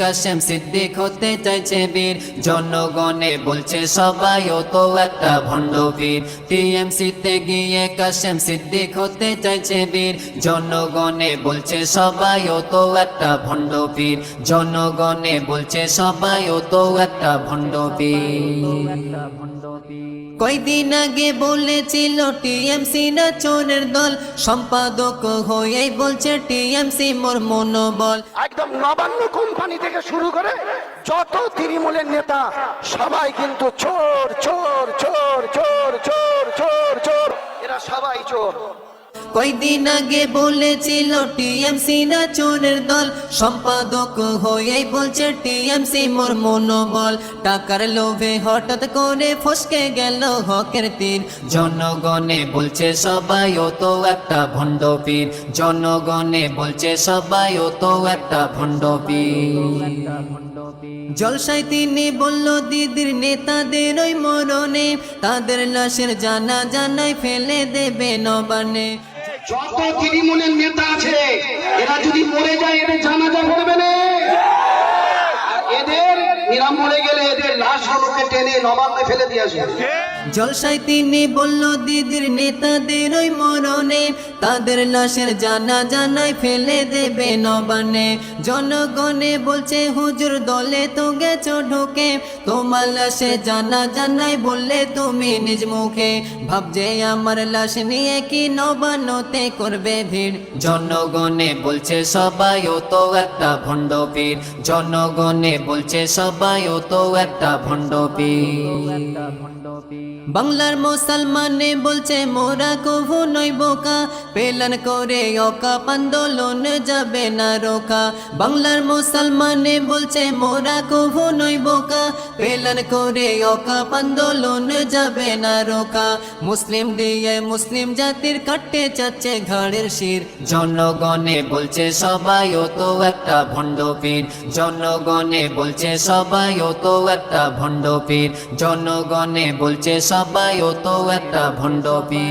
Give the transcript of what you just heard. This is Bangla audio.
কাশেম সিদ্দিক হতে চাইছে বীর। জনগণে বলছে, সবাই ও তো একটা ভণ্ড বীর টিএমসিতে গিয়ে কাশেম সিদ্দিক হতে চাইছে বীর। জনগণে বলছে, সবাই ও তো একটা ভণ্ড বীর জনগণে বলছে, সবাই ও তো একটা ভণ্ড বীর কয়দিন আগে বলেছিল, টিএমসি না চোরের দল। সম্পাদক হয়ে বলছে, টিএমসি মোর মনোবল। একদম নবান্ন কোম্পানি থেকে শুরু করে যত তৃণমূলের নেতা, সবাই কিন্তু চোর চোর চোর চোর চোর চোর চোর এরা সবাই চোর। কয়দিন আগে বলেছিল টিএমসি না চোরের দল। সম্পাদক হয়ে বলছে টিএমসি মোর মনোবল। টাকার লোভে হঠাৎ করে ফসকে গেল হকের তীর। জনগণে বলছে সবাই ও তো একটা ভণ্ড পীর। জনগণে বলছে সবাই ও তো একটা ভণ্ড পীর। জলসায় তিনি বলল, দিদির নেতাদের ওই মরণে তাদের লাশের জানা জানাই ফেলে দেবে নবানে যত তৃণমূলের নেতা আছে, এরা যদি মরে যায়, এদের করবে না। এদের, এরা মরে গেলে এদের লাশগুলোকে টেনে নবান্নে ফেলে জলসায় তিনি বলল, দিদির নেতাদের ওই মরণে তাদের লাশের জানা জানাই ফেলে দেবে নবানে জনগণে বলছে, হুজুর, দলে তো গেছো ঢুকে। তোমার লাশে জানা জানাই বললে তুমি নিজ মুখে। ভাবছে, আমার লাশ নিয়ে কি নবান্নতে করবে ভিড়? জনগণে বলছে, সবাই ও তো একটা ভণ্ড পীর। জনগণে বলছে, সবাই ও তো একটা ভণ্ড পীর। বাংলার মুসলমানে বলছে, মোরা কভু নই বোকা, পেলান করে অকাপ আন্দোলন যাবে না রোকা। বাংলার মুসলমানে বলছে, মোরা কভু নই বোকা, পেলান করে অকাপ আন্দোলন যাবে না রোকা। মুসলিম দিয়ে মুসলিম জাতির কাটতে চাচ্ছে ঘাড়ের শির। জনগণে বলছে, সবাই ও তো একটা ভণ্ড পীর। জনগণে বলছে, সবাই ও তো একটা ভণ্ড পীর। জনগণে বলছে সবাই ও তো একটা ভণ্ডবি